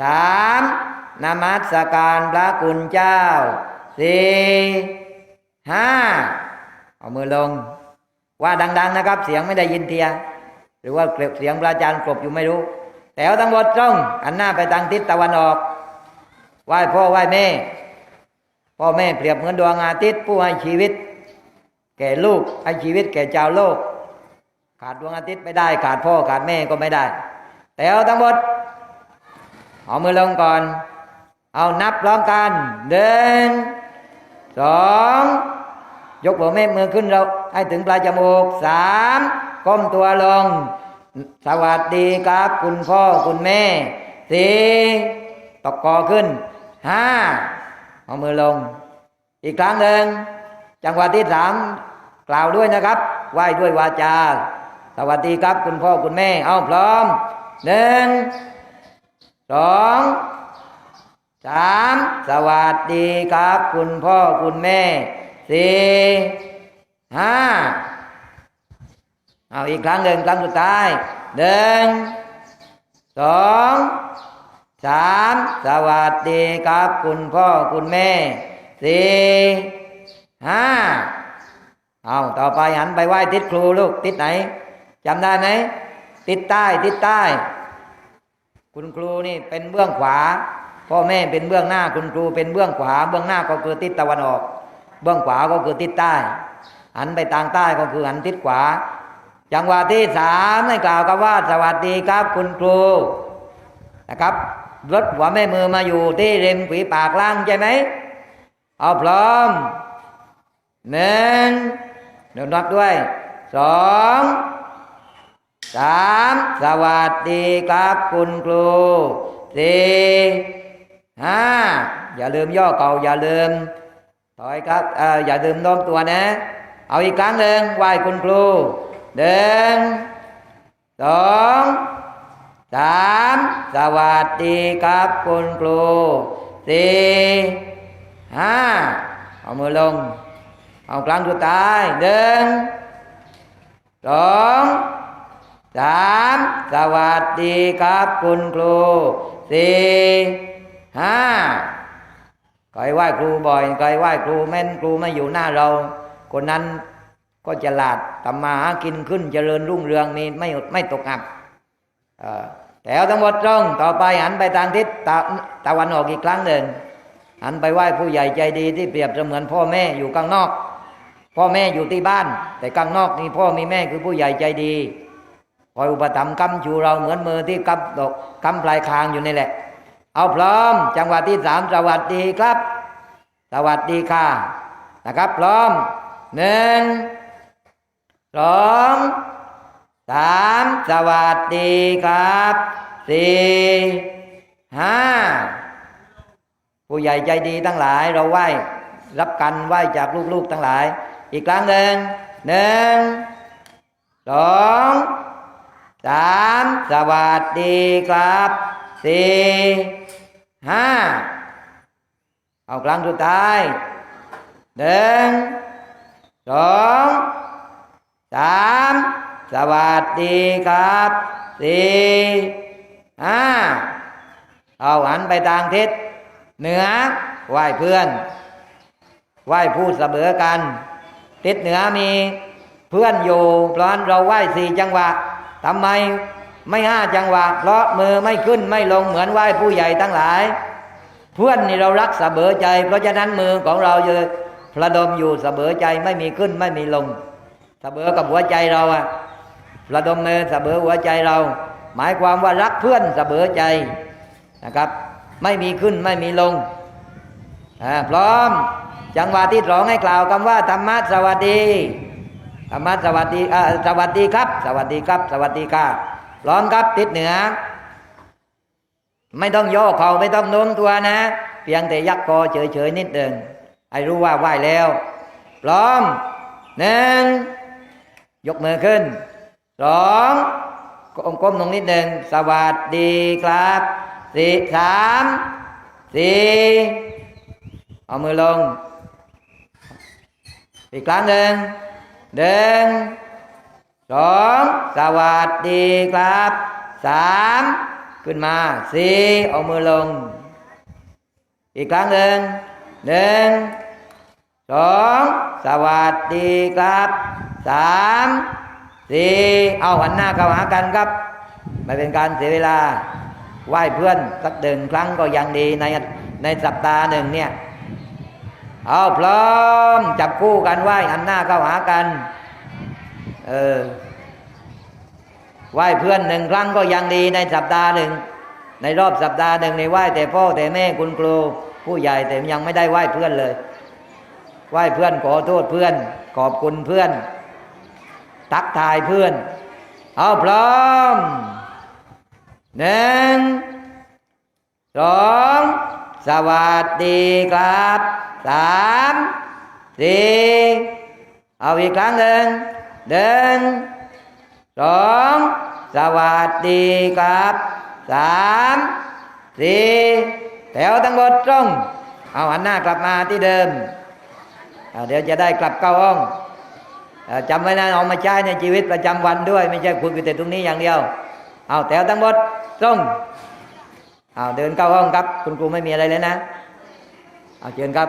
สามนมัสการพระคุณเจ้าสี่ห้าเอามือลง ว่าดัง ๆ นะครับ เสียงไม่ได้ยินเทีย หรือว่าเสียงพระอาจารย์กลบอยู่ไม่รู้แต่เอาทั้งหมดตรงหันหน้าไปทางทิศตะวันออกไหว้พ่อไหว้แม่ พ่อแม่เปรียบเหมือนดวงอาทิตย์ผู้ให้ชีวิต แก่ลูกให้ชีวิตแก่ชาวโลก ขาดดวงอาทิตย์ไม่ได้ ขาดพ่อขาดแม่ก็ไม่ได้แต่เอาทั้งหมด เอามือลงก่อน เอานับพร้อมกันเดินสองยกหัวแม่มือขึ้นเราให้ถึงปลายจมูกสามก้มตัวลง สวัสดีครับคุณพ่อคุณแม่สี่ตกคอขึ้นห้าเอามือลง อีกครั้งหนึ่งจังหวะที่สามกล่าวด้วยนะครับไหว้ด้วยวาจา สวัสดีครับคุณพ่อคุณแม่ เอาพร้อมหนึ่ง สองสามสวัสดีครับ คุณพ่อคุณแม่สี่ห้าเอาอีกครั้งหนึ่งครั้งสุดท้ายหนึ่งสองสามสวัสดีครับ คุณพ่อคุณแม่สี่ห้าเอาต่อไปหันไปไหว้ทิศครูลูก ทิศไหนจำได้ไหมทิศใต้ทิศใต้ คุณครูนี่เป็นเบื้องขวา พ่อแม่เป็นเบื้องหน้า คุณครูเป็นเบื้องขวา เบื้องหน้าก็คือทิศตะวันออก เบื้องขวาก็คือทิศใต้ หันไปทางใต้ก็คือหันทิศขวา จังหวะที่สามให้กล่าวคำว่าสวัสดีครับคุณครูนะครับรถหัวแม่มือมาอยู่ที่ริมฝีปากล่างใช่ไหมเอาพร้อมหนึ่งเดี๋ยวนับด้วยสอง สามสวัสดีครับคุณครูสี่ห้าอย่าลืมย่อเก่าอย่าลืมถอยครับเอออย่าลืมโน้มตัวนะ เอาอีกครั้งหนึ่งไหว้คุณครูหนึ่งสองสามสวัสดีครับคุณครูสี่ห้าเอามือลง เอาครั้งสุดท้ายหนึ่งสอง สามสวัสดีครับคุณครูสี่ห้าคอยไหว้ครูบ่อยคอยไหว้ครูแม่นครูไม่อยู่หน้าเรา คนนั้นก็จะลาดทำมาหากินขึ้นเจริญรุ่งเรืองมีไม่ไม่ตกอับอแถวทั้งหมดตรงต่อไปหันไปทางทิศตะตะวันออกอีกครั้งหนึ่งหันไปไหว้ผู้ใหญ่ใจดีที่เปรียบเสมือนพ่อแม่อยู่ข้างนอก พ่อแม่อยู่ที่บ้าน แต่ข้างนอกนี่พ่อมีแม่คือผู้ใหญ่ใจดี คอยอุปถัมภ์กำชูเราเหมือนมือที่กำดอกกำปลายคางอยู่นี่แหละ เอาพร้อม จังหวะที่สามสวัสดีครับ สวัสดีค่ะนะครับ พร้อมหนึ่งสองสามสวัสดีครับสี่ห้าผู้ใหญ่ใจดีทั้งหลายเราไหว้รับกันไหว้จากลูกๆทั้งหลาย อีกครั้งหนึ่งหนึ่งสอง สามสวัสดีครับสี่ห้าเอาครั้งสุดท้ายหนึ่งสองสามสวัสดีครับสี่ห้าเอาหันไปทางทิศเหนือไหว้เพื่อนไหว้พูดเสมอกัน ทิศเหนือมีเพื่อนอยู่เพราะนั้นเราไหว้สี่จังหวะ ทำไมไม่ห้าจังหวะ เพราะมือไม่ขึ้นไม่ลงเหมือนไหว้ผู้ใหญ่ทั้งหลาย เพื่อนนี่เรารักเสมอใจ เพราะฉะนั้นมือของเราจะพระดมอยู่เสมอใจไม่มีขึ้นไม่มีลงเสมอกับหัวใจเราอะระดมมือเสมอหัวใจเรา หมายความว่ารักเพื่อนเสมอใจนะครับ ไม่มีขึ้นไม่มีลงอ่าพร้อมจังหวะที่สองให้กล่าวคำว่าธรรมะสวัสดี ธรรมะสวัสดีสวัสดีครับ สวัสดีครับ สวัสดีค่ะร้อมครับทิศเหนือ ไม่ต้องโยกเขาไม่ต้องโน้มตัวนะ เพียงแต่ยักคอเฉยๆนิดหนึ่งให้รู้ว่าไหวแล้วพร้อมหนึ่งยกมือขึ้นสองก้มๆลงนิดหนึ่งสวัสดีครับสี่สามสี่เอามือลงอีกครั้งหนึ่ง หนึ่งสองสวัสดีครับสามขึ้นมาสี่เอามือลง อีกครั้งหนึ่งหนึ่งสองสวัสดีครับสามสี่เอาหันหน้าเข้าหากันครับไม่เป็นการเสียเวลาไหว้เพื่อนสักหนึ่งครั้งก็ยังดีในในสัปดาห์หนึ่งเนี่ย เอาพร้อมจับคู่กันไหว้หันหน้าเข้าหากันเออไหว้เพื่อนหนึ่งครั้งก็ยังดีในสัปดาห์หนึ่ง ในรอบสัปดาห์หนึ่งในไหว้แต่พ่อแต่แม่คุณครูผู้ใหญ่แต่ยังไม่ได้ไหว้เพื่อนเลย ไหว้เพื่อนขอโทษเพื่อน ขอบคุณเพื่อน ตักทายเพื่อน เอาพร้อมหนึ่งสองสวัสดีครับ สามสี่เอาอีกครั้งหนึ่งหนึ่งสองสวัสดีครับสามสี่แถวทั้งหมดตรง เอาหันหน้ากลับมาที่เดิมเดี๋ยวจะได้กลับเข้าห้องจำไว้นะเอามาใช้ในชีวิตประจำวันด้วย ไม่ใช่คุยกันแต่ตรงนี้อย่างเดียว เอาแถวทั้งหมดตรงเอาเดินเข้าห้องครับ คุณครูไม่มีอะไรเลยนะ เอาเชิญครับ